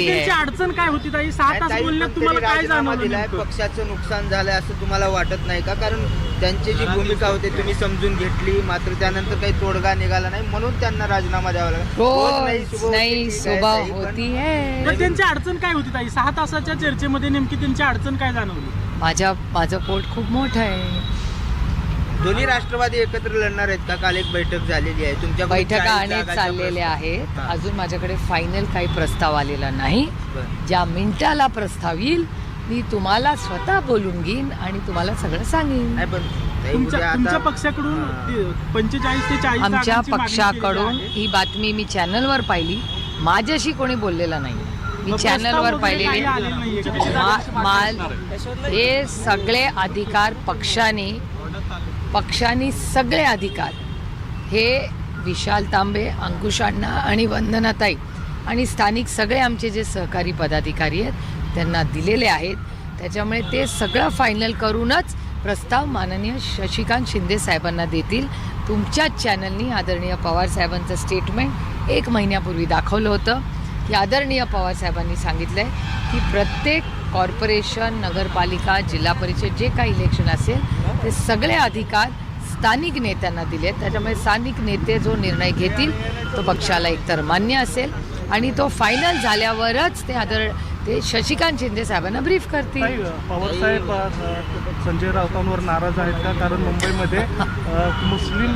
है त्यांची अडचण काय होती ताई? सहा नाही, तास ताई बोलण्यात फक्त तुम्हाला काय जाणवलं? पक्षाचं नुकसान झालंय असं तुम्हाला वाटत नाही का? कारण त्यांची जी भूमिका होती तुम्ही समजून घेतली मात्र त्यानंतर काही तोडगा निघाला नाही म्हणून त्यांना राजीनामा द्यावा लागला. सुबह नई होती, है त्यांची अडचण काय होती ताई? सहा तासाच्या चर्चेमध्ये नेमकी त्यांची अडचण काय जाणवली? माझ्या माझं पोट खूप मोठं आहे. दोन्ही राष्ट्रवादी एकत्र लढणार आहेत का काल एक बैठक झालेली आहे तुमच्या बैठका अनेक चाललेल्या आहेत हां. अजून माझ्याकडे फायनल काही प्रस्ताव आलेला नाही ज्या मिनिटाला प्रस्ताव येईल मी तुम्हाला स्वतः बोलून घेईन आणि तुम्हाला सगळं सांगेन नाही पण ताई, तुमच्या उद्या तुमच्या आता- पक्षाकडून. पंचेचाळीस ते चाळीस आमच्या जागांची मागणी केलेली पक्षाकडून आहे. ही बातमी मी चॅनलवर पाहिली माझ्याशी कोणी बोललेलं नाही मी मग प्रस्ताव चॅनलवर वगैरे पाहिलेली काही आहे. आलेलं नाहीये का? मा- माल हे सगळे अधिकार पक्षाने पक्षांनी सगळे अधिकार हे विशाल तांबे अंकुश अण्णा आणि वंदनाताई आणि स्थानिक सगळे आमचे जे सहकारी पदाधिकारी आहेत त्यांना दिलेले आहेत. त्याच्यामुळे ते सगळं फायनल करूनच प्रस्ताव माननीय शशिकांत शिंदे साहेबांना देतील. तुमच्याच चॅनलनी आदरणीय पवार साहेबांचं स्टेटमेंट एक महिन्यापूर्वी दाखवलं होतं. की आदरणीय पवार साहेबांनी सांगितलं आहे की प्रत्येक कॉर्पोरेशन नगरपालिका जिल्हा परिषद जे काही इलेक्शन असेल ते सगळे अधिकार स्थानिक नेत्यांना दिले आहेत त्याच्यामुळे स्थानिक नेते जो निर्णय घेतील तो पक्षाला एकतर मान्य असेल आणि तो फायनल झाल्यावरच ते आदर ते शशिकांत शिंदे साहेबांना ब्रीफ करतील. पवार साहेब संजय राऊतांवर नाराज आहेत का? कारण मुंबईमध्ये मुस्लिम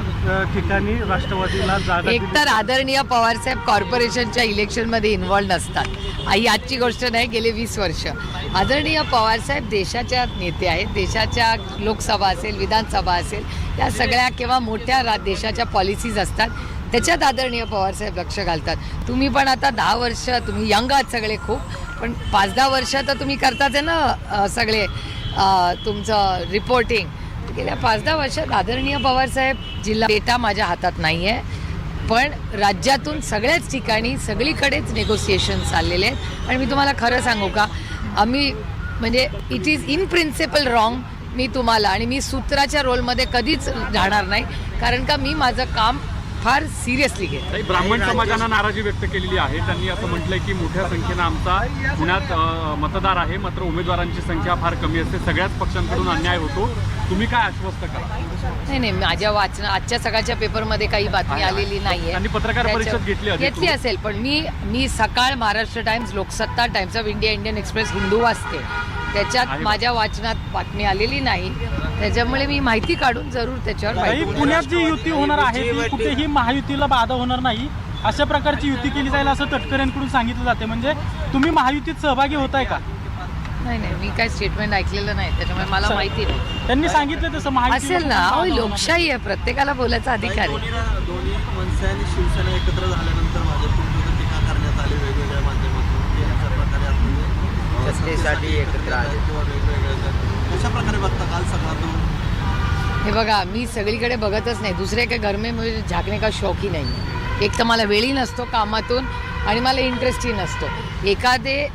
ठिकाणी राष्ट्रवादीला जागा एकतर दिली. आदरणीय पवारसाहेब कॉर्पोरेशनच्या इलेक्शनमध्ये इन्व्हॉल्ड नसतात. आई आजची गोष्ट नाही गेले वीस वर्ष. आदरणीय पवारसाहेब देशाच्या नेते आहेत देशाच्या लोकसभा असेल विधानसभा असेल या सगळ्या किंवा मोठ्या रा देशाच्या पॉलिसीज असतात. त्याच्यात आदरणीय पवारसाहेब लक्ष घालतात. तुम्ही पण आता दहा वर्ष तुम्ही यंग आहात सगळे खूप पण पाच दहा वर्ष तर तुम्ही करताच आहे ना सगळे तुमचं रिपोर्टिंग गेल्या पाच दहा वर्षात आदरणीय पवारसाहेब जिल्हा डेटा माझ्या हातात नाही आहे पण राज्यातून सगळ्याच ठिकाणी सगळीकडेच नेगोसिएशन चाललेले आहेत. आणि मी तुम्हाला खरं सांगू का? आम्ही म्हणजे it is in principle wrong मी तुम्हाला आणि मी सूत्राच्या रोलमध्ये कधीच राहणार नाही. कारण का? मी माझं काम फार सिरियसली घेते ब्राह्मण समाजानं नाराजी व्यक्त केलेली आहे. त्यांनी असं म्हटलंय की मोठ्या संख्येनं आमचा पुण्यात मतदार आहे. मात्र उमेदवारांची संख्या फार कमी असते. सगळ्याच पक्षांकडून अन्याय होतो. तुम्ही काय आश्वस्त करा? नाही नाही माझ्या वाचन आजच्या सकाळच्या पेपरमध्ये काही बातमी आलेली नाहीये. त्यांनी पत्रकार परिषद घेतली. घेतली असेल पण मी मी Sakal Maharashtra Times Loksatta Times of India Indian Express Hindu वाचते. त्याच्यात. माझ्या वाचनात बातमी आलेली नाही. त्याच्यामुळे मी माहिती काढून जरूर त्याच्यावर माहिती पुण्यात जी युती होणार आहे ती कुठेही महायुतीला बाधा होणार नाही. अशा प्रकारची युती केली जाईल असं तटकऱ्यांकडून सांगितलं जाते. म्हणजे तुम्ही महायुतीत सहभागी होताय का? नाही नाही मी काय स्टेटमेंट ऐकलेलं नाही. त्याच्यामुळे मला माहिती नाही. त्यांनी सांगितलं तसं महायुती असेल ना? अहो लोकशाही आहे प्रत्येकाला बोलायचा अधिकार आहे. दोन्ही मनसे आणि शिवसेना एकत्र झाल्यानंतर भाजपविरुद्ध टीका करण्यात आली. वेगवेगळ्या माध्यमातून. प्रकारे एकत्र आले. किंवा कशा प्रकारे बघता काल तो हे बघा मी सगळीकडे बघतच नाही. दुसरे काही गरमे मुझे झाकणे का शौकी नाही एक तर मला वेळी नसतो कामातून आणि मला इंटरेस्टही नसतो. एखादे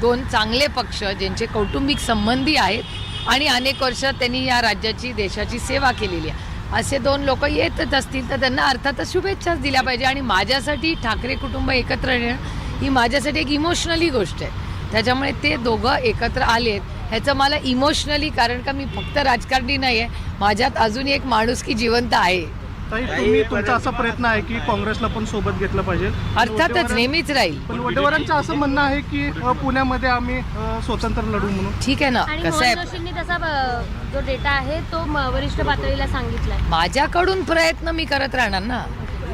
दोन चांगले पक्ष ज्यांचे कौटुंबिक संबंधी आहेत आणि अनेक वर्ष त्यांनी या राज्याची देशाची सेवा केलेली आहे. असे दोन लोक येतच असतील तर त्यांना अर्थातच शुभेच्छाच दिल्या पाहिजे. आणि माझ्यासाठी ठाकरे कुटुंब एकत्र येणं ही माझ्यासाठी एक इमोशनली गोष्ट आहे. त्याच्यामुळे ते दोघं एकत्र आलेत. ह्याचं मला इमोशनली कारण का मी फक्त राजकारणी नाही आहे माझ्यात अजून एक माणुसकी जिवंत आहे. ताई तुम्ही तुमचा असा प्रयत्न आहे की काँग्रेसला पण सोबत घेतलं पाहिजे. अर्थातच नेहमीच राहील. पण वडेवरांचं असं म्हणणं आहे की अ, पुण्यामध्ये आम्ही अ, स्वतंत्र लढू म्हणून. ठीक आहे ना? आणि कसं मोहन आहे? जोशींनी तसा अ, जो डेटा आहे तो म- वरिष्ठ पातळीला सांगितलाय. माझ्याकडून प्रयत्न मी करत राहणार ना.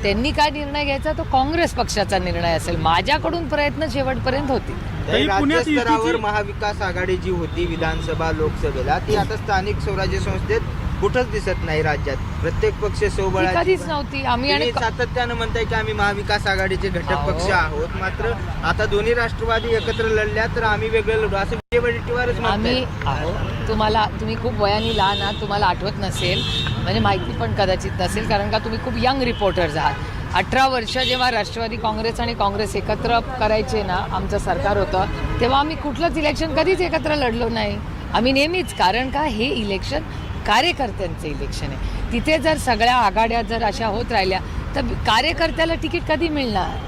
त्यांनी काय निर्णय घ्यायचा तो काँग्रेस पक्षाचा निर्णय असेल. माझ्याकडून प्रयत्न शेवटपर्यंत होतील. पुण्यात राज्यस्तरावर युतीची- महाविकास आघाडी जी होती विधानसभा लोकसभेला ती आता स्थानिक स्वराज्य संस्थेत कुठंच दिसत नाही राज्यात. प्रत्येक पक्ष ती सोबळा कधीच नव्हती. आम्ही आणि सातत्यानं म्हणताय की आम्ही महाविकास आघाडीचे घटक. पक्ष आहोत. मात्र आता दोन्ही राष्ट्रवादी एकत्र लढल्या तर आम्ही वेगळे लढू. असं विजयवडेट्टीवारच आम्ही म्हणताय. आहो तुम्हाला तुम्ही खूप वयाने लहान आहात तुम्हाला आठवत नसेल. म्हणजे माहिती पण कदाचित नसेल कारण का तुम्ही खूप यंग रिपोर्टर्स आहात. अठरा वर्ष जेव्हा राष्ट्रवादी काँग्रेस आणि काँग्रेस एकत्र करायचे ना आमचं सरकार होतं तेव्हा आम्ही कुठलंच इलेक्शन कधीच एकत्र लढलो नाही. आम्ही नेहमीच कारण का हे इलेक्शन कार्यकर्त्यांचं इलेक्शन आहे. तिथे जर सगळ्या आघाड्या जर अशा होत राहिल्या तर कार्यकर्त्याला तिकीट कधी मिळणार?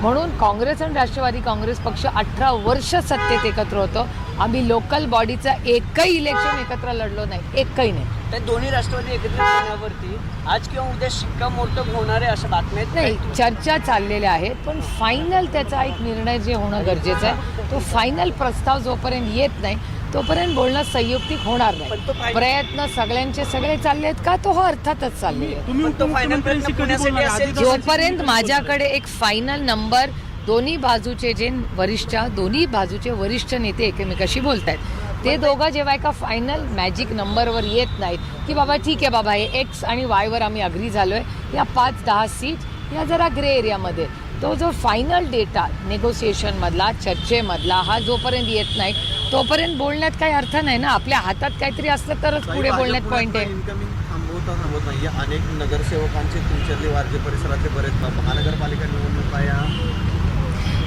म्हणून काँग्रेस आणि राष्ट्रवादी काँग्रेस पक्ष अठरा वर्ष सत्तेत एकत्र होतं. आम्ही लोकल बॉडीचं एकही इलेक्शन एकत्र लढलो नाही. एकही नाही. त्या दोन्ही राष्ट्रवादी एकत्रित होण्यावरती आज किंवा उद्या शिक्कामोर्तब होणार आहे अशा बातम्या आहेत? नाही चर्चा चाललेल्या आहेत पण फायनल त्याचा एक निर्णय जे होणं गरजेचं आहे तो फायनल प्रस्ताव जोपर्यंत येत नाही तोपर्यंत बोलणं संयुक्तिक होणार पण तो नाही प्रयत्न सगळ्यांचे सगळे चालले आहेत का? तो हो अर्थातच चालले आहेत. तुम्ही पण तो final उपमुख्यमंत्र्यांशी प्रयत्न कधी बोलणार पुण्यासाठी आधी असेल तर- जोपर्यंत माझ्याकडे एक फायनल नंबर दोन्ही बाजूचे जे वरिष्ठ दोन्ही बाजूचे वरिष्ठ नेते एकमेकाशी बोलत आहेत ते दोघं जेव्हा एका फायनल मॅजिक नंबरवर येत नाहीत की बाबा ठीक आहे बाबा हे एक्स आणि वायवर आम्ही अग्री झालोय या पाच दहा सीट या जरा ग्रे एरियामध्ये तो जो फायनल डेटा नेगोसिएशनमधला चर्चेमधला हा जोपर्यंत येत नाही तोपर्यंत बोलण्यात काही अर्थ नाही ना. आपल्या हातात काहीतरी असलं तरच पुढे बोलण्यात पॉईंट आहे. इन्कमिंग थांबवता थांबवत नाही अनेक नगरसेवकांचे तुमच्यातले वारजे परिसरातले बरेच महानगरपालिका निवडणुका या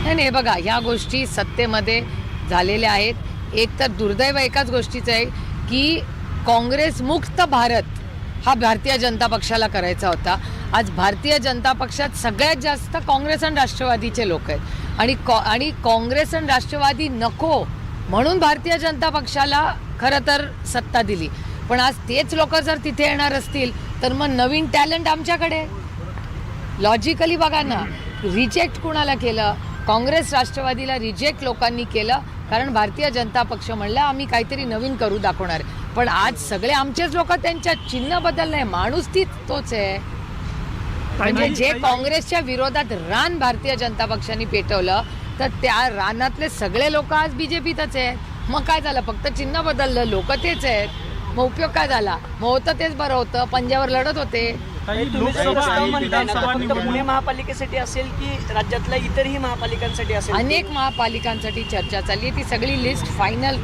नाही नाही बघा ह्या गोष्टी सत्तेमध्ये झालेल्या आहेत. एक तर दुर्दैव एकाच गोष्टीचं आहे की काँग्रेस मुक्त भारत हा भारतीय जनता पक्षाला करायचा होता. आज भारतीय जनता पक्षात सगळ्यात जास्त काँग्रेस आणि राष्ट्रवादीचे लोक आहेत. आणि कॉ आणि काँग्रेस आणि राष्ट्रवादी नको म्हणून भारतीय जनता पक्षाला खरं तर सत्ता दिली. पण आज तेच लोक जर तिथे येणार असतील तर मग नवीन टॅलेंट आमच्याकडे लॉजिकली बघा ना रिजेक्ट कुणाला केलं? काँग्रेस राष्ट्रवादीला रिजेक्ट लोकांनी केलं कारण भारतीय जनता पक्ष म्हणलं आम्ही काहीतरी नवीन करू दाखवणार. पण आज सगळे आमचेच लोक त्यांच्या चिन्ह बदललंय. माणूस तीच तोच आहे. म्हणजे जे काँग्रेसच्या विरोधात रान भारतीय जनता पक्षाने पेटवलं तर त्या रानातले सगळे लोक आज बीजेपीतच आहेत. मग काय झालं? फक्त चिन्ह बदललं लोक तेच आहेत. मग उपयोग काय झाला? मग होतं तेच बरं होतं. पंजावर लढत होते. लोकसभा प्रस्ताव आणि म्हणताय ना, तो विधानसभा पुणे निवडणूक महापालिकेसाठी असेल की राज्यातल्या इतरही महापालिकांसाठी असेल? अनेक महापालिकांसाठी चर्चा चालली आहे. ती सगळी लिस्ट फायनल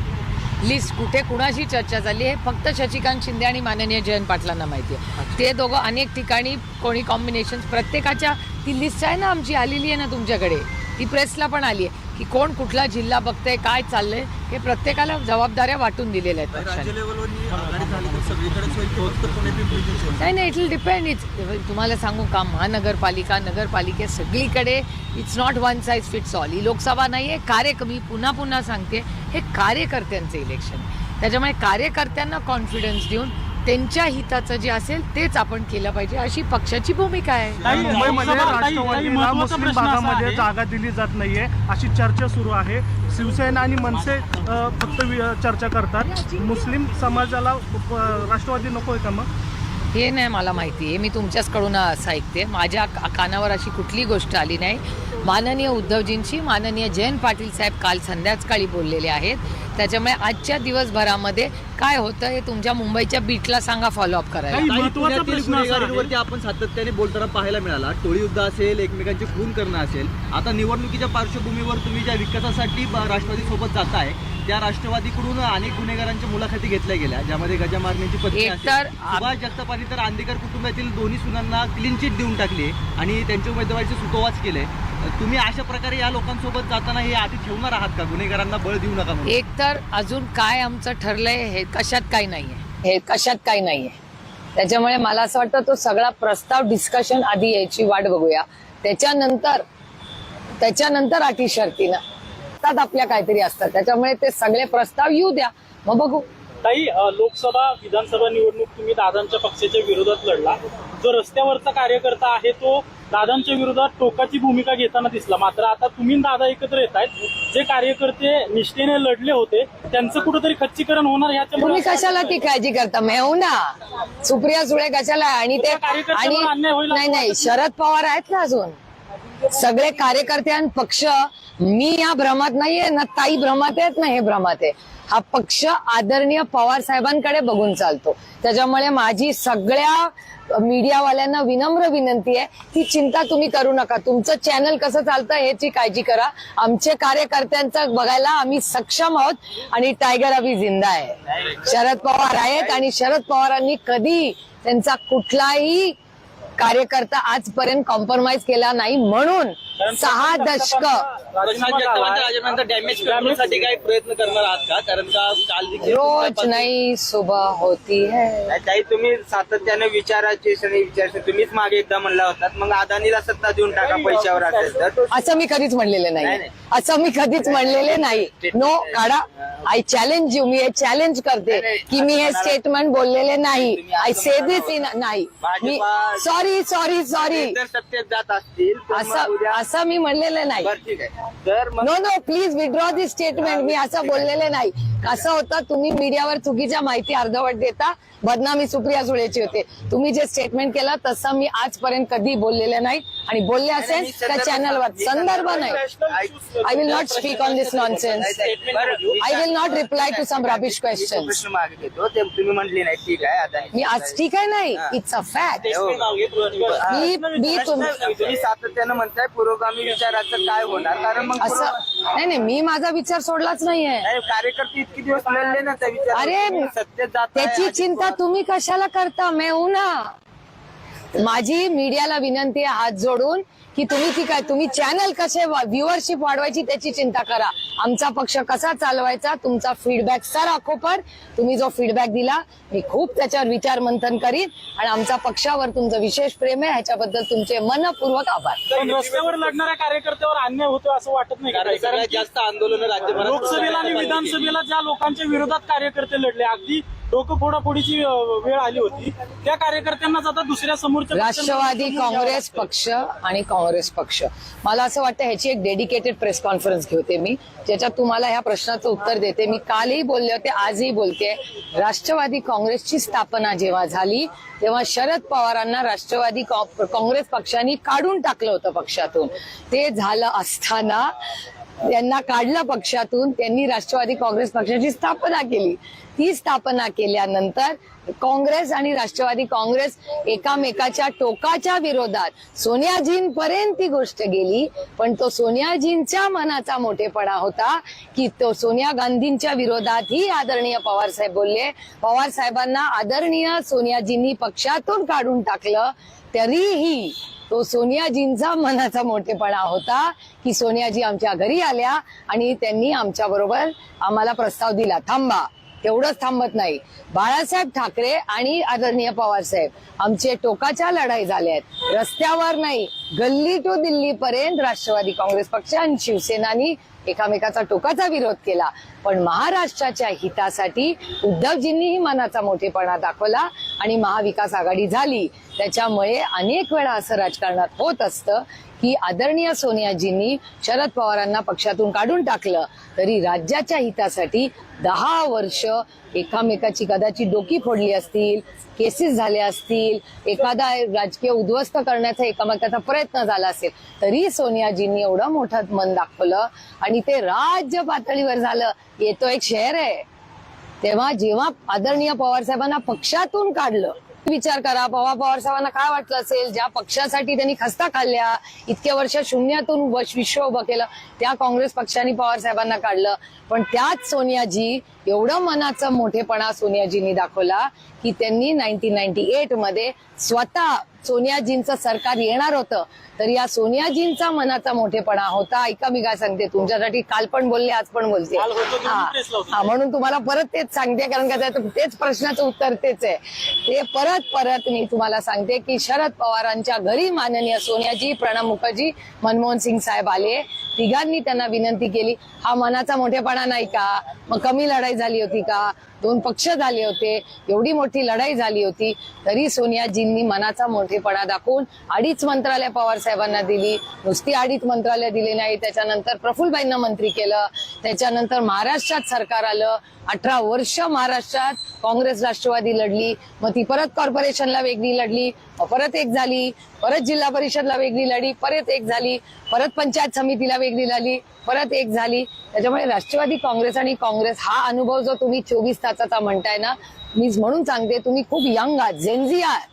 लिस्ट कुठे कुणाशी चर्चा झाली आहे? फक्त शशिकांत शिंदे आणि माननीय जयंत पाटलांना माहिती आहे. ते दोघं अनेक ठिकाणी कोणी कॉम्बिनेशन प्रत्येकाच्या ती लिस्ट आहे ना आमची आलेली आहे ना तुमच्याकडे. ती प्रेसला पण आली आहे की कोण कुठला जिल्हा बघतंय काय चाललंय हे प्रत्येकाला जबाबदाऱ्या वाटून दिलेल्या आहेत पक्षाने. राज्य लेवलवर आघाडी झाली तर सगळीकडेच होईल की फक्त पुणे पिंपरी चिंचवड नाही नाही इट विल डिपेंड इट्स तुम्हाला सांगू का महानगरपालिका नगरपालिके सगळीकडे it's not one size fits all ही लोकसभा नाही आहे कार्य मी पुन्हा पुन्हा सांगते हे कार्यकर्त्यांचं इलेक्शन त्याच्यामुळे कार्यकर्त्यांना कॉन्फिडन्स देऊन त्यांच्या हिताचं जे असेल तेच आपण केलं पाहिजे. अशी पक्षाची भूमिका आहे. ताई, मुंबईमध्ये लोकसभा- ताई- ताई, राष्ट्रवादीला महत्त्वाचा मुस्लिम प्रश्न असा भागामध्ये आहे- जागा दिली जात नाहीये. अशी चर्चा सुरू आहे. शिवसेना आणि मनसे अ, फक्त वि- चर्चा करतात. मुस्लिम समाजाला अ, राष्ट्रवादी नकोय का मग? हे नाही मला माहिती आहे. मी तुमच्याचकडून असं ऐकते. माझ्या का- कानावर अशी कुठली गोष्ट आली नाही. माननीय उद्धवजींशी माननीय जयंत पाटील साहेब काल संध्याकाळी बोललेले आहेत. त्याच्यामुळे आजच्या दिवसभरामध्ये काय होतं हे तुमच्या मुंबईच्या बीटला सांगा फॉलोअप करायला. काही काही महत्त्वाचा पुण्यातील प्रश्न असा आहे- गुन्हेगारीवरती आपण सातत्याने बोलताना पाहायला मिळाला. टोळी युद्ध असेल एकमेकांचे खून करणं असेल. आता निवडणुकीच्या पार्श्वभूमीवर तुम्ही ज्या विकासासाठी ब- राष्ट्रवादीसोबत जाताय त्या राष्ट्रवादीकडून अनेक गुन्हेगारांच्या मुलाखती घेतल्या गेल्या ज्यामध्ये गजा मारण्याची पत्नी एक. तर आप- सुभाष जगतापांनी तर आंदेकर कुटुंबातील दोन्ही सुनांना क्लीन चिट देऊन टाकली आणि त्यांच्या उमेदवारीचे सुतोवाच केले तुम्ही अशा प्रकारे या लोकांसोबत जाताना हे आधी ठेवणार आहात का? गुन्हेगारांना बळ देऊ नका म्हणून. एक तर अजून काय आमचं ठरलंय हे कशात काही नाहीये. हे कशात काही नाहीये. त्याच्यामुळे मला असं वाटतं तो सगळा प्रस्ताव डिस्कशन आधी यायची वाट बघूया. त्याच्यानंतर त्याच्यानंतर अटी शर्तीनं असतात आपल्या काहीतरी असतात. त्याच्यामुळे ते सगळे प्रस्ताव येऊ द्या. मग बघू. ताई लोकसभा विधानसभा निवडणूक तुम्ही दादांच्या पक्षाच्या विरोधात लढला. जो रस्त्यावरचा कार्यकर्ता आहे तो दादांच्या विरोधात टोकाची भूमिका घेताना दिसला. मात्र आता तुम्ही दादा एकत्र येत आहेत. जे कार्यकर्ते निष्ठेने लढले होते त्यांचं कुठेतरी खच्चीकरण होणार तुम्ही कशाला ती काळजी करता? मेहू ना. सुप्रिया सुळे कशाला आणि ते आणि नाही नाही. शरद पवार आहेत ना अजून. सगळे कार्यकर्ते आणि पक्ष मी या भ्रमात नाहीये ना ताई भ्रमात आहेत ना हे भ्रमात आहे. हा पक्ष आदरणीय पवार साहेबांकडे बघून चालतो. त्याच्यामुळे माझी सगळ्या मीडियावाल्यांना विनम्र विनंती आहे ती चिंता तुम्ही करू नका. तुमचं चॅनल कसं चालतं याची काळजी करा. आमचे कार्यकर्त्यांचं बघायला आम्ही सक्षम आहोत आणि टायगर अभि जिंदा आहे. शरद पवार आहेत आणि शरद पवारांनी कधी त्यांचा कुठलाही कार्यकर्ता आजपर्यंत कॉम्प्रोमाइज केला नाही म्हणून सहा दशक जगतापांना राजीनामा झालाय. डॅमेज करण्यासाठी काही प्रयत्न करणार आहात का? कारण का काल देखील रोज नई सुबह होती है। नाही, ताई तुम्ही सातत्याने विचाराचे तुम्हीच मागे एकदा म्हणला होतात मग अदानीला सत्ता देऊन टाका पैशावर असेल तर. असं मी कधीच म्हणलेले नाही, नाही नाही. असं मी कधीच म्हणलेले नाही. नो काढा. आय चॅलेंज यू मी हे चॅलेंज करते नाही, की मी हे स्टेटमेंट बोललेले नाही. I say this in. नाही. मी भाजपा- सॉरी सॉरी सॉरी जर सत्तेत जात असतील तर मग असं उद्या असं मी म्हणलेलं नाही. बरं ठीक आहे. तर मग no no please withdraw this statement मी असं बोललेले नाही. असं होतं तुम्ही मीडियावर चुकीच्या माहिती अर्धवट देता. बदनामी सुप्रिया सुळेची होते. तुम्ही जे स्टेटमेंट केलं तसं मी आजपर्यंत कधी बोललेले नाही. आणि बोलले असेल त्या चॅनलवर संदर्भ नाही. I will not speak on this nonsense I will not reply to some rubbish question प्रश्न मागे घेतो. ते तुम्ही म्हटले नाही ठीक आहे. अदानी मी आज ठीक आहे नाही. इट्स अ फॅक्ट मी मी तुम तुम्ही सातत्यानं म्हणताय पुरोगामी विचाराचं काय होणार? कारण मग असं पुरो- नाही नाही मी माझा विचार सोडलाच नाहीये. नाही, कार्यकर्ते इतके दिवस लढले ना त्या विचार अरे सत्तेत जात त्याची चिंता तुम्ही कशाला करता? मैं हूं ना माझी मीडियाला विनंती आहे हात जोडून की तुम्ही ती काय तुम्ही चॅनल कसे व्ह्युअरशिप वाढवायची त्याची चिंता करा. आमचा पक्ष कसा चालवायचा तुमचा फीडबॅक सर अखोपर तुम्ही जो फीडबॅक दिला मी खूप त्याच्यावर विचार मंथन करीन. आणि आमचा पक्षावर तुमचं विशेष प्रेम आहे ह्याच्याबद्दल तुमचे मनपूर्वक आभार. रस्त्यावर लढणाऱ्या कार्यकर्त्यावर अन्याय होतो असं वाटत नाही सगळ्यात जास्त आंदोलन राज्यभरात लोकसभेला आणि विधानसभेला ज्या लोकांच्या विरोधात कार्यकर्ते लढले अगदी डोकं फोडाफोडीची वेळ आली होती त्या कार्यकर्त्यांनाच आता दुसऱ्या समोरच्या राष्ट्रवादी समोर काँग्रेस पक्ष आणि काँग्रेस पक्ष. मला असं वाटतं ह्याची एक डेडिकेटेड प्रेस कॉन्फरन्स घेते मी ज्याच्यात तुम्हाला ह्या प्रश्नाचं उत्तर देते. मी कालही बोलले होते आजही बोलते. राष्ट्रवादी काँग्रेसची स्थापना जेव्हा झाली तेव्हा शरद पवारांना राष्ट्रवादी काँग्रेस पक्षाने काढून टाकलं होतं पक्षातून. ते झालं असताना त्यांना काढलं पक्षातून त्यांनी राष्ट्रवादी काँग्रेस पक्षाची स्थापना केली. ती स्थापना केल्यानंतर काँग्रेस आणि राष्ट्रवादी काँग्रेस एकामेकाच्या टोकाच्या विरोधात सोनियाजींपर्यंत ती गोष्ट गेली. पण तो सोनियाजींच्या मनाचा मोठेपणा होता की तो सोनिया गांधींच्या विरोधातही आदरणीय पवार साहेब बोलले. पवार साहेबांना आदरणीय सोनियाजींनी पक्षातून काढून टाकलं. तरीही तो सोनियाजींचा मनाचा मोठेपणा होता की सोनियाजी आमच्या घरी आल्या आणि त्यांनी आमच्या बरोबर आम्हाला प्रस्ताव दिला. थांबा तेवढंच थांबत नाही. बाळासाहेब ठाकरे आणि आदरणीय पवार साहेब आमचे टोकाच्या लढाई झाल्या आहेत रस्त्यावर नाही गल्ली टू दिल्ली पर्यंत राष्ट्रवादी काँग्रेस पक्ष आणि शिवसेनानी एकामेकाचा टोकाचा विरोध केला. पण महाराष्ट्राच्या हितासाठी उद्धवजींनीही मनाचा मोठेपणा दाखवला आणि महाविकास आघाडी झाली. त्याच्यामुळे अनेक वेळा असं राजकारणात होत असतं. की आदरणीय सोनियाजींनी शरद पवारांना पक्षातून काढून टाकलं तरी राज्याच्या हितासाठी दहा वर्ष एकामेकाची कदाचित डोकी फोडली असतील केसेस झाल्या असतील एखादा राजकीय उद्ध्वस्त करण्याचा एकामेकाचा प्रयत्न झाला असेल तरी सोनियाजींनी एवढं मोठं मन दाखवलं आणि ते राज्य पातळीवर झालं. येतो एक शहर आहे. तेव्हा जेव्हा आदरणीय पवार साहेबांना पक्षातून काढलं विचार करा पवार पवार साहेबांना काय वाटलं असेल? ज्या पक्षासाठी त्यांनी खस्ता खाल्ल्या इतक्या वर्ष शून्यातून विश्व उभं केलं त्या काँग्रेस पक्षाने पवार साहेबांना काढलं. पण त्याच सोनियाजी एवढं मनाचा मोठेपणा सोनियाजींनी दाखवला की त्यांनी नाईन्टीन नाईन्टी एटमध्ये स्वतः सोनियाजींचं सरकार येणार होतं तर या सोनियाजींचा मनाचा मोठेपणा होता. ऐका मी काय सांगते तुमच्यासाठी. काल पण बोलले आज पण बोलते. हा. हा, म्हणून तुम्हाला परत तेच सांगते कारण का तेच प्रश्नाचं उत्तर तेच आहे. ते परत परत मी तुम्हाला सांगते की शरद पवारांच्या घरी माननीय सोनियाजी प्रणब मुखर्जी मनमोहन सिंग साहेब आले. तिघांनी त्यांना विनंती केली हा मनाचा मोठेपणा नाही का? मग कमी लढाई झाली होती का? दोन पक्ष झाले होते एवढी मोठी लढाई झाली होती तरी सोनियाजींनी मनाचा मोठेपणा दाखवून अडीच मंत्रालय पवार साहेबांना दिली. नुसती अडीच मंत्रालय दिली नाही त्याच्यानंतर प्रफुल्लबाईंना मंत्री केलं त्याच्यानंतर महाराष्ट्रात सरकार आलं अठरा वर्ष महाराष्ट्रात काँग्रेस राष्ट्रवादी लढली मग ती परत कॉर्पोरेशनला वेगळी लढली परत एक झाली परत जिल्हा परिषदला वेगळी लढी परत एक झाली परत पंचायत समितीला वेगळी लढली परत एक झाली. त्याच्यामुळे राष्ट्रवादी काँग्रेस आणि काँग्रेस हा अनुभव जो तुम्ही चोवीस तासाचा म्हणताय ना मी म्हणून सांगते तुम्ही खूप यंग आहात जेन्झी आहात.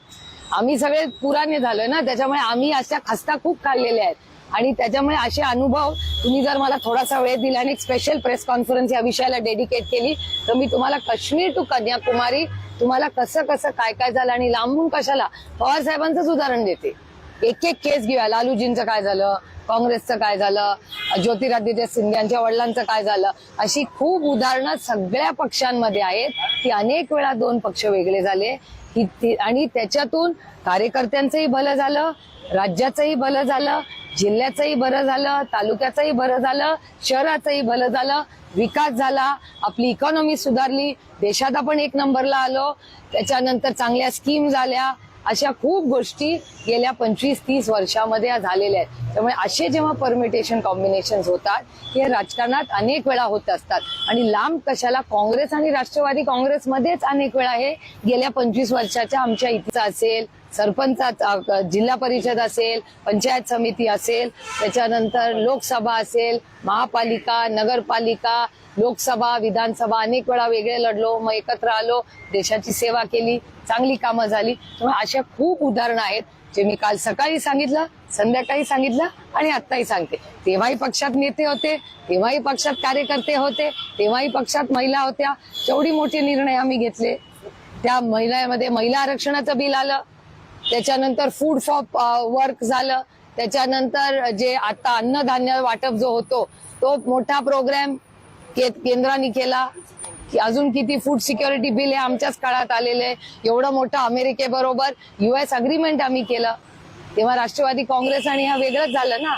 आम्ही सगळे पुराने झालोय ना त्याच्यामुळे आम्ही अशा खस्ता खूप खाल्लेल्या आहेत. आणि त्याच्यामुळे असे अनुभव तुम्ही जर मला थोडासा वेळ दिला आणि एक स्पेशल प्रेस कॉन्फरन्स या विषयाला डेडिकेट केली तर मी तुम्हाला काश्मीर टू कन्याकुमारी तुम्हाला कसं कसं काय काय झालं आणि लांबून कशाला पवार साहेबांचंच उदाहरण देते. एक एक केस घेऊया. लालूजींचं काय झालं? काँग्रेसचं काय झालं? ज्योतिरादित्य सिंधियांच्या वडिलांचं काय झालं? अशी खूप उदाहरणं सगळ्या पक्षांमध्ये आहेत. की अनेक वेळा दोन पक्ष वेगळे झाले. की आणि त्याच्यातून कार्यकर्त्यांचंही भलं झालं राज्याचंही भलं झालं जिल्ह्याचंही बरं झालं तालुक्याचंही बरं झालं शहराचंही भलं झालं विकास झाला आपली इकॉनॉमी सुधारली देशात आपण एक नंबरला आलो त्याच्यानंतर चांगल्या स्कीम झाल्या अशा खूप गोष्टी गेल्या पंचवीस तीस वर्षामध्ये या झालेल्या आहेत. त्यामुळे असे जेव्हा परमिटेशन कॉम्बिनेशन होतात हे राजकारणात अनेक वेळा होत असतात. आणि लांब कशाला काँग्रेस आणि राष्ट्रवादी काँग्रेसमध्येच अनेक वेळा हे गेल्या पंचवीस वर्षाच्या आमच्या इतिहास असेल सरपंचा जिल्हा परिषद असेल पंचायत समिती असेल त्याच्यानंतर लोकसभा असेल महापालिका नगरपालिका लोकसभा विधानसभा अनेक वेळा वेगळे लढलो मग एकत्र आलो देशाची सेवा केली चांगली कामं झाली. त्यामुळे अशा खूप उदाहरणं आहेत जे मी काल सकाळी सांगितलं संध्याकाळी सांगितलं आणि आत्ताही सांगते. तेव्हाही पक्षात नेते होते तेव्हाही पक्षात कार्यकर्ते होते तेव्हाही पक्षात महिला होत्या. केवढी मोठे निर्णय आम्ही घेतले त्या महिलामध्ये महिला आरक्षणाचं बिल आलं त्याच्यानंतर फूड फॉर वर्क झालं. त्याच्यानंतर जे आता अन्नधान्य वाटप जो होतो तो मोठा प्रोग्राम केंद्राने केला. की अजून किती फूड सिक्युरिटी बिल हे आमच्याच काळात आलेले आहे. एवढं मोठं अमेरिकेबरोबर युएस अग्रीमेंट आम्ही केलं. तेव्हा राष्ट्रवादी काँग्रेस आणि हा वेगळंच झालं ना.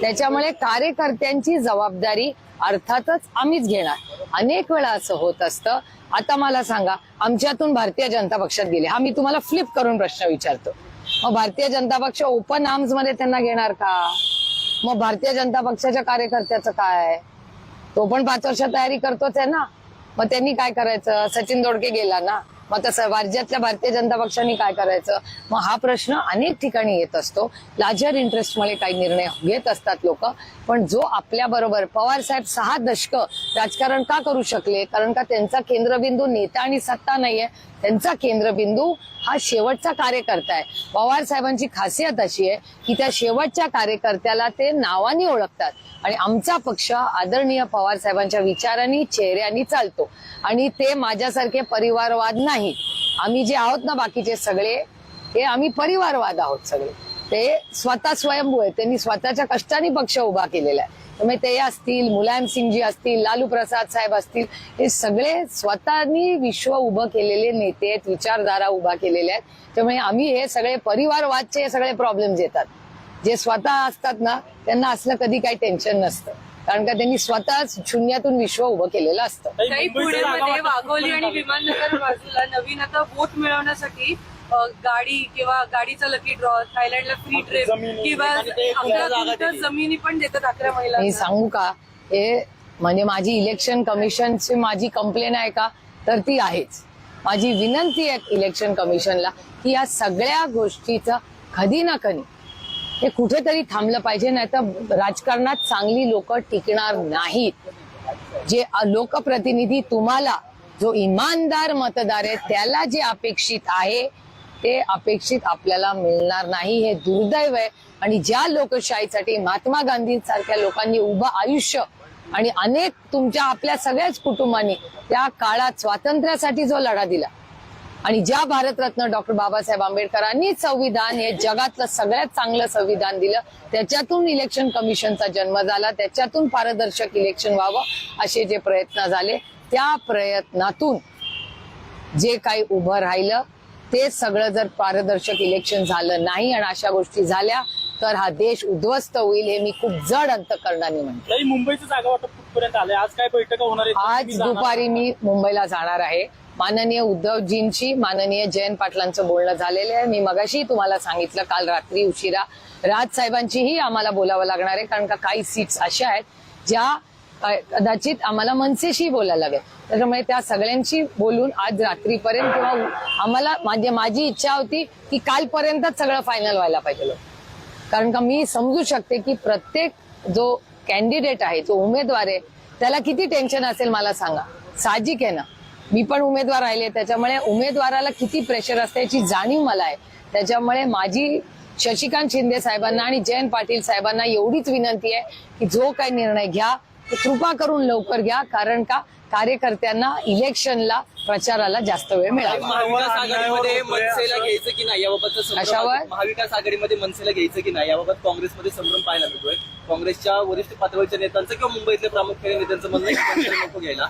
त्याच्यामुळे कार्यकर्त्यांची जबाबदारी अर्थातच आम्हीच घेणार. अनेक वेळा असं होत असतं. आता मला सांगा आमच्यातून भारतीय जनता पक्षात गेले. हा मी तुम्हाला फ्लिप करून प्रश्न विचारतो. मग भारतीय जनता पक्ष ओपन आर्म्समध्ये त्यांना घेणार का? मग भारतीय जनता पक्षाच्या कार्यकर्त्याचं काय? तो पण पाच वर्ष तयारी करतोच आहे ना. मग त्यांनी काय करायचं? सचिन दोडके गेला ना. मग तसं राज्यातल्या भारतीय जनता पक्षाने काय करायचं? मग हा प्रश्न अनेक ठिकाणी येत असतो. लार्जर इंटरेस्टमुळे काही निर्णय घेत असतात लोक. पण जो आपल्या बरोबर पवार साहेब सहा दशक राजकारण का करू शकले? कारण का त्यांचा केंद्रबिंदू नेता आणि सत्ता नाहीये. त्यांचा केंद्रबिंदू हा शेवटचा कार्यकर्ता आहे. पवार साहेबांची खासियत अशी आहे की त्या शेवटच्या कार्यकर्त्याला ते नावाने ओळखतात. आणि आमचा पक्ष आदरणीय पवार साहेबांच्या विचारांनी चेहऱ्यांनी चालतो. आणि ते माझ्यासारखे परिवारवाद नाही. आम्ही जे आहोत ना बाकीचे सगळे ते आम्ही परिवारवाद आहोत सगळे. ते स्वतः स्वयंभू आहे त्यांनी स्वतःच्या कष्टाने पक्ष उभा केलेला आहे. त्यामुळे ते असतील मुलायम सिंगजी असतील लालू प्रसाद साहेब असतील हे सगळे स्वतःनी विश्व उभं केलेले नेते आहेत विचारधारा उभा केलेल्या आहेत. त्यामुळे आम्ही हे सगळे परिवारवादचे हे सगळे प्रॉब्लेम्स येतात. जे स्वतः असतात ना त्यांना असलं कधी काही टेन्शन नसतं. कारण का त्यांनी स्वतः शून्यातून विश्व उभं केलेलं असतं. काही पुण्यामध्ये वाघोली आणि? विमाननगर बाजूला नवीन आता वोट मिळवण्यासाठी गाडी किंवा गाडीचा लकी ड्रॉ थायलंडला फ्री ट्रिप जमिनी, किंवा अकरा. जमिनी पण देतात अकरा मी महिला सांगू का? हे म्हणजे माझी इलेक्शन कमिशनची माझी कंप्लेन आहे का? तर ती आहेच. माझी विनंती आहे इलेक्शन कमिशनला की या सगळ्या गोष्टीचं कधी ना कधी हे कुठेतरी थांबलं पाहिजे नाही तर राजकारणात चांगली लोक टिकणार नाहीत. जे लोकप्रतिनिधी तुम्हाला जो इमानदार मतदार आहे त्याला जे अपेक्षित आहे ते अपेक्षित आपल्याला मिळणार नाही हे दुर्दैव आहे. आणि ज्या लोकशाहीसाठी महात्मा गांधींसारख्या लोकांनी उभं आयुष्य आणि अनेक तुमच्या आपल्या सगळ्याच कुटुंबांनी त्या काळात स्वातंत्र्यासाठी जो लढा दिला आणि ज्या भारतरत्न डॉक्टर बाबासाहेब आंबेडकरांनी संविधान हे जगातलं सगळ्यात चांगलं संविधान दिलं त्याच्यातून इलेक्शन कमिशनचा जन्म झाला त्याच्यातून पारदर्शक इलेक्शन व्हावं असे जे प्रयत्न झाले त्या प्रयत्नातून जे काही उभं राहिलं ते सगळं जर पारदर्शक इलेक्शन झालं नाही आणि अशा गोष्टी झाल्या तर हा देश उद्ध्वस्त होईल हे मी खूप जड अंतकरणाने म्हणते. मुंबईचं जागा वाटप कुठपर्यंत आलंय? आज काय बैठका होणार आज दुपारी मी मुंबईला जाणार आहे. माननीय उद्धवजींची माननीय जयंत पाटलांचं बोलणं झालेलं आहे. मी मगाशी तुम्हाला सांगितलं काल रात्री उशिरा राज साहेबांचीही आम्हाला बोलावं लागणार आहे कारण का काही सीट्स अशा आहेत ज्या कदाचित आम्हाला मनसेशी बोलायला लागेल. त्याच्यामुळे त्या सगळ्यांशी बोलून आज रात्रीपर्यंत किंवा आम्हाला माझी माझी इच्छा होती की कालपर्यंतच सगळं फायनल व्हायला पाहिजे कारण का मी समजू शकते की प्रत्येक जो कॅन्डिडेट आहे जो उमेदवार आहे त्याला किती टेन्शन असेल मला सांगा. साहजिक आहे ना? मी पण उमेदवार राहिले त्याच्यामुळे उमेदवाराला किती प्रेशर असते याची जाणीव मला आहे त्याच्यामुळे माझी शशिकांत शिंदे साहेबांना आणि जयंत पाटील साहेबांना एवढीच विनंती आहे की जो काही निर्णय घ्या तो कृपा करून लवकर घ्या कारण का कार्यकर्त्यांना इलेक्शनला प्रचाराला जास्त वेळ मिळाला महाविकास आघाडीमध्ये मनसेला घ्यायचं की नाही? आहे. महाविकास आघाडीमध्ये मनसेला घ्यायचं की नाही याबाबत काँग्रेसमध्ये संभ्रम पाहायला मिळतोय काँग्रेसच्या वरिष्ठ पातळीच्या नेत्यांचं किंवा मुंबईतल्या प्रामुख्याने नेत्यांचं म्हणणं आहे नको घ्यायला.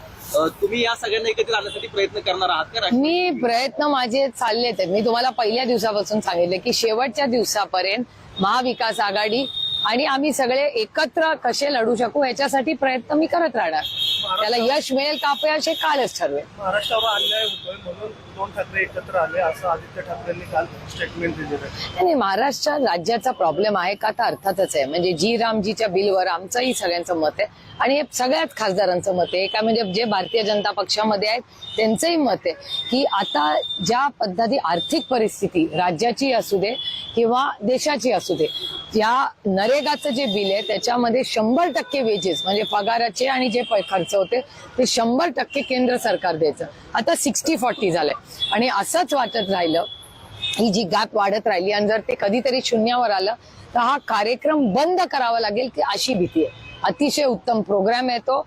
तुम्ही या सगळ्यांना एकत्र आणण्यासाठी प्रयत्न करणार आहात का? मी प्रयत्न माझे चालले आहेत. मी तुम्हाला पहिल्या दिवसापासून सांगितलं की शेवटच्या दिवसापर्यंत महाविकास आघाडी आणि आम्ही सगळे एकत्र कसे लढू शकू याच्यासाठी प्रयत्न मी करत राहणार. त्याला यश मिळेल का अपयश हे कालच ठरवेल. महाराष्ट्रावर अन्याय होतोय म्हणून दोन ठाकरे एकत्र आले असं आदित्य ठाकरेंनी काल स्टेटमेंट दिलेलं आहे. महाराष्ट्र राज्याचा प्रॉब्लेम आहे का तर अर्थातच आहे. म्हणजे जी रामजीच्या बिलवर आमचंही सगळ्यांचं मत आहे. आणि हे सगळ्याच खासदारांचं मत आहे. का म्हणजे जे भारतीय जनता पक्षामध्ये आहेत त्यांचंही मत आहे की आता ज्या पद्धती आर्थिक परिस्थिती राज्याची असू दे किंवा देशाची असू दे या नरेगाचं जे बिल आहे त्याच्यामध्ये शंभर टक्के वेजेस म्हणजे पगाराचे आणि जे खर्च होते ते शंभर टक्के केंद्र सरकार द्यायचं. आता सिक्स्टी फॉर्टी झालंय. आणि असंच वाटत राहिलं. ही जी गॅप वाढत राहिली आणि जर ते कधीतरी शून्यावर आलं तर हा कार्यक्रम बंद करावा लागेल की अशी भीती आहे. अतिशय उत्तम प्रोग्राम आहे तो.